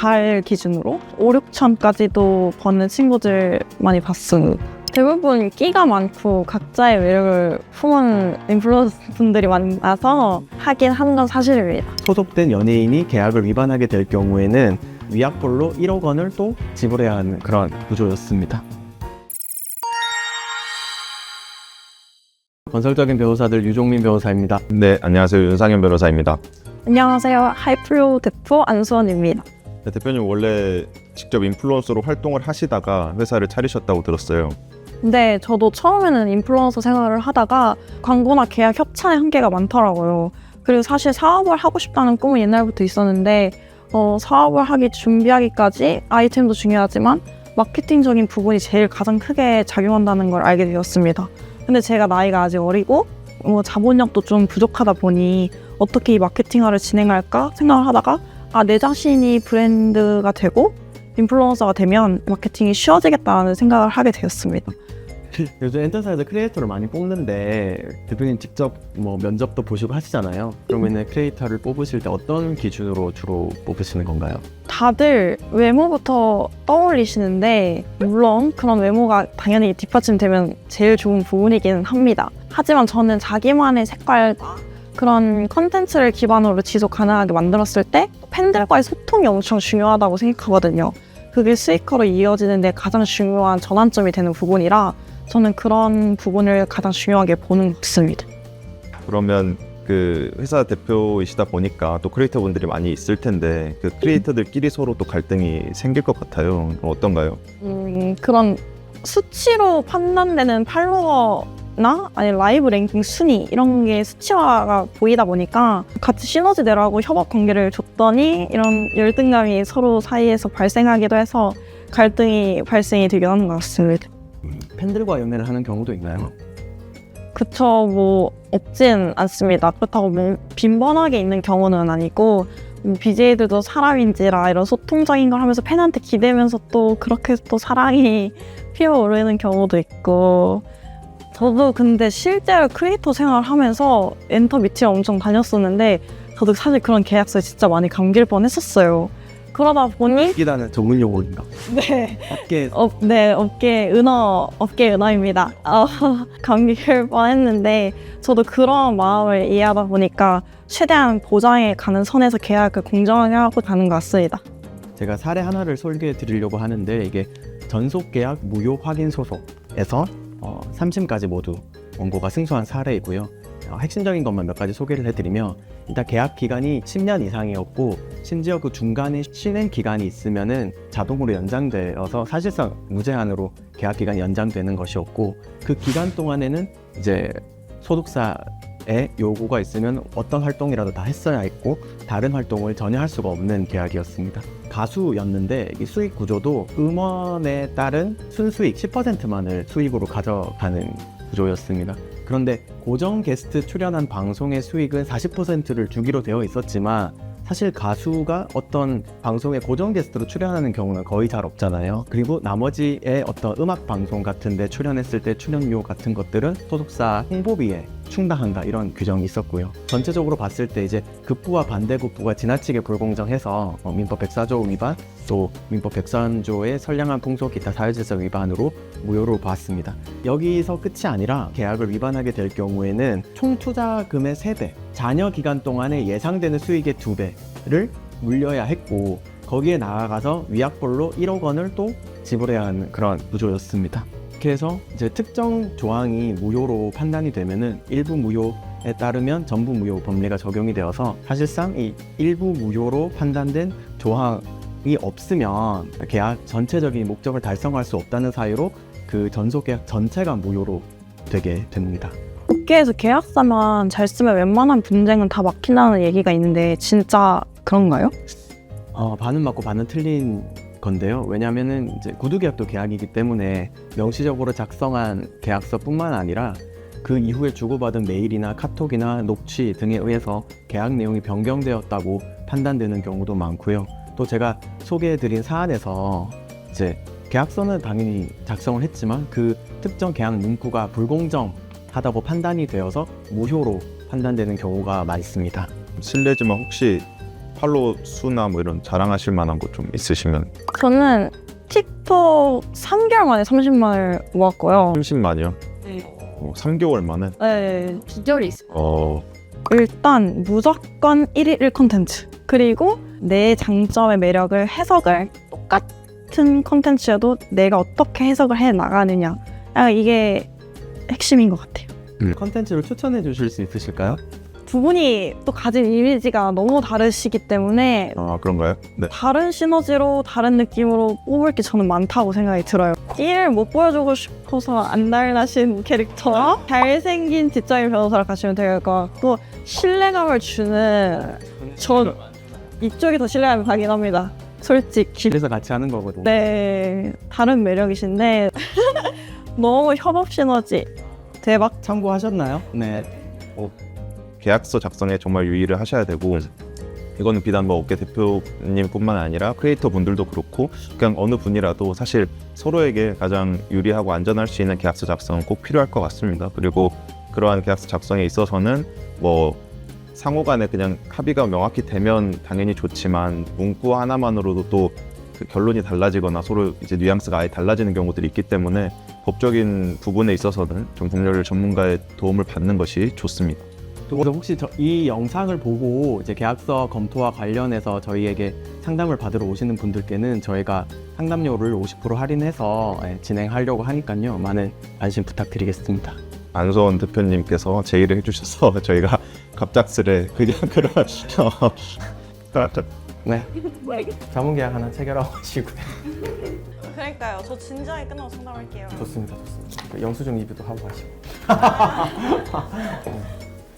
달 기준으로 5, 6천까지도 버는 친구들 많이 봤어요. 대부분 끼가 많고 각자의 매력을 품은 인플루언서 분들이 많아서 하긴 하는 건 사실입니다. 소속된 연예인이 계약을 위반하게 될 경우에는 위약불로 1억 원을 또 지불해야 하는 그런 구조였습니다. 건설적인 배우사들 유종민 배우사입니다. 네, 안녕하세요. 윤상현 변호사입니다. 안녕하세요. 하이플로우 대표 안수원입니다. 네, 대표님 원래 직접 인플루언서로 활동을 하시다가 회사를 차리셨다고 들었어요. 근데 저도 처음에는 인플루언서 생활을 하다가 광고나 계약 협찬의 한계가 많더라고요. 그리고 사실 사업을 하고 싶다는 꿈은 옛날부터 있었는데 어, 사업을 하기 준비하기까지 아이템도 중요하지만 마케팅적인 부분이 제일 가장 크게 작용한다는 걸 알게 되었습니다. 근데 제가 나이가 아직 어리고 뭐 자본력도 좀 부족하다 보니 어떻게 이 마케팅화를 진행할까 생각을 하다가 아 내 자신이 브랜드가 되고 인플루언서가 되면 마케팅이 쉬워지겠다는 생각을 하게 되었습니다. 요즘 엔터사이즈 크리에이터를 많이 뽑는데 대표님 직접 뭐 면접도 보시고 하시잖아요. 그러면은 크리에이터를 뽑으실 때 어떤 기준으로 주로 뽑으시는 건가요? 다들 외모부터 떠올리시는데 물론 그런 외모가 당연히 뒷받침되면 제일 좋은 부분이기는 합니다. 하지만 저는 자기만의 색깔과 그런 컨텐츠를 기반으로 지속 가능하게 만들었을 때 팬들과의 소통이 엄청 중요하다고 생각하거든요. 그게 수익화로 이어지는 데 가장 중요한 전환점이 되는 부분이라 저는 그런 부분을 가장 중요하게 보는 것 같습니다. 그러면 그 회사 대표이시다 보니까 또 크리에이터 분들이 많이 있을 텐데 그 크리에이터들끼리 서로 또 갈등이 생길 것 같아요. 어떤가요? 음, 그런 수치로 판단되는 팔로워 나 아니 라이브 랭킹 순위 이런 게 수치화가 보이다 보니까 같이 시너지 내라고 협업 관계를 줬더니 이런 열등감이 서로 사이에서 발생하기도 해서 갈등이 발생이 되긴 하는 것 같습니다. 팬들과 연애를 하는 경우도 있나요? 그쵸, 뭐 없진 않습니다. 그렇다고 뭐 빈번하게 있는 경우는 아니고 음, BJ들도 사람인지라 이런 소통적인 걸 하면서 팬한테 기대면서 또 그렇게 또 사랑이 피어오르는 경우도 있고 저도 근데 실제로 크리에이터 생활하면서 엔터 미팅 엄청 다녔었는데 저도 사실 그런 계약서에 진짜 많이 감길 뻔했었어요. 그러다 보니 기다는 전문 용어인가? 네 업계 업, 네, 업계 은어, 업계 은어입니다. 어, 감기를 뻔했는데 저도 그런 마음을 이해하다 보니까 최대한 보장해 가는 선에서 계약을 공정하게 하고 가는 것 같습니다. 제가 사례 하나를 소개해 드리려고 하는데 이게 전속 계약 무효 확인 소송에서 어, 3심까지 모두 원고가 승소한 사례이고요. 어, 핵심적인 것만 몇 가지 소개를 해드리면 일단 계약 기간이 10년 이상이었고 심지어 그 중간에 쉬는 기간이 있으면은 자동으로 연장되어서 사실상 무제한으로 계약 기간이 연장되는 것이었고 그 기간 동안에는 이제 소속사 의 요구가 있으면 어떤 활동이라도 다 했어야 했고 다른 활동을 전혀 할 수가 없는 계약이었습니다. 가수였는데 이 수익 구조도 음원에 따른 순수익 10%만을 수익으로 가져가는 구조였습니다. 그런데 고정 게스트 출연한 방송의 수익은 40%를 주기로 되어 있었지만 사실 가수가 어떤 방송에 고정 게스트로 출연하는 경우는 거의 잘 없잖아요. 그리고 나머지의 어떤 음악 방송 같은 데 출연했을 때 출연료 같은 것들은 소속사 홍보비에 충당한다 이런 규정이 있었고요. 전체적으로 봤을 때 이제 급부와 반대급부가 지나치게 불공정해서 어, 민법 104조 위반 또 민법 103조의 선량한 풍속 기타 사회질서 위반으로 무효로 봤습니다. 여기서 끝이 아니라 계약을 위반하게 될 경우에는 총 투자금의 3배, 잔여 기간 동안에 예상되는 수익의 2배를 물려야 했고 거기에 나아가서 위약불로 1억 원을 또 지불해야 하는 그런 구조였습니다. 이렇게 해서 이제 특정 조항이 무효로 판단이 되면은 일부 무효 에 따르면 전부 무효 법리가 적용이 되어서 사실상 이 일부 무효로 판단된 조항이 없으면 계약 전체적인 목적을 달성할 수 없다는 사유로 그 전속 계약 전체가 무효로 되게 됩니다. 업계에서 계약서만 잘 쓰면 웬만한 분쟁은 다 막힌다는 얘기가 있는데 진짜 그런가요? 어, 반은 맞고 반은 틀린 건데요. 왜냐하면은 이제 구두 계약도 계약이기 때문에 명시적으로 작성한 계약서뿐만 아니라 그 이후에 주고받은 메일이나 카톡이나 녹취 등에 의해서 계약 내용이 변경되었다고 판단되는 경우도 많고요. 또 제가 소개해드린 사안에서 이제 계약서는 당연히 작성을 했지만 그 특정 계약 문구가 불공정하다고 판단이 되어서 무효로 판단되는 경우가 많습니다. 실례지만 혹시 팔로우 수나 뭐 이런 자랑하실 만한 거 좀 있으시면 저는 틱톡 3개월 만에 30만을 모았고요. 30만이요. 네. 어, 3개월 만에. 네, 비결이 있어. 어, 일단 무조건 1일 1 콘텐츠 그리고 내 장점의 매력을 해석을 똑같은 콘텐츠여도 내가 어떻게 해석을 해 나가느냐 아, 이게 핵심인 것 같아요 컨텐츠를 추천해 주실 수 있으실까요? 두 분이 또 가진 이미지가 너무 다르시기 때문에 아 그런가요? 네. 다른 시너지로 다른 느낌으로 뽑을 게 저는 많다고 생각이 들어요. 일을 못 보여주고 싶어서 안달나신 캐릭터와 잘생긴 뒷자리 변호사를 가시면 될 것 같고 신뢰감을 주는 저 이쪽이 더 신뢰감이 가긴 합니다. 솔직히. 그래서 같이 하는 거거든요. 네, 다른 매력이신데 너무 협업 시너지 대박. 참고하셨나요? 네. 계약서 작성에 정말 유의를 하셔야 되고 이거는 비단 뭐 업계 대표님뿐만 아니라 크리에이터 분들도 그렇고 그냥 어느 분이라도 사실 서로에게 가장 유리하고 안전할 수 있는 계약서 작성은 꼭 필요할 것 같습니다. 그리고 그러한 계약서 작성에 있어서는 뭐 상호 간에 그냥 합의가 명확히 되면 당연히 좋지만 문구 하나만으로도 또 그 결론이 달라지거나 서로 이제 뉘앙스가 아예 달라지는 경우들이 있기 때문에 법적인 부분에 있어서는 좀 법률 전문가의 도움을 받는 것이 좋습니다. 그래서 혹시 저, 이 영상을 보고 이제 계약서 검토와 관련해서 저희에게 상담을 받으러 오시는 분들께는 저희가 상담료를 50% 할인해서 예, 진행하려고 하니까요. 많은 관심 부탁드리겠습니다. 안소원 대표님께서 제의를 해주셔서 저희가 갑작스레 그냥 그런 네. 자문 계약 하나 체결하고 하시고요. 그러니까요. 저 진지하게 끝나고 상담할게요. 좋습니다, 좋습니다. 영수증 리뷰도 하고 가시고.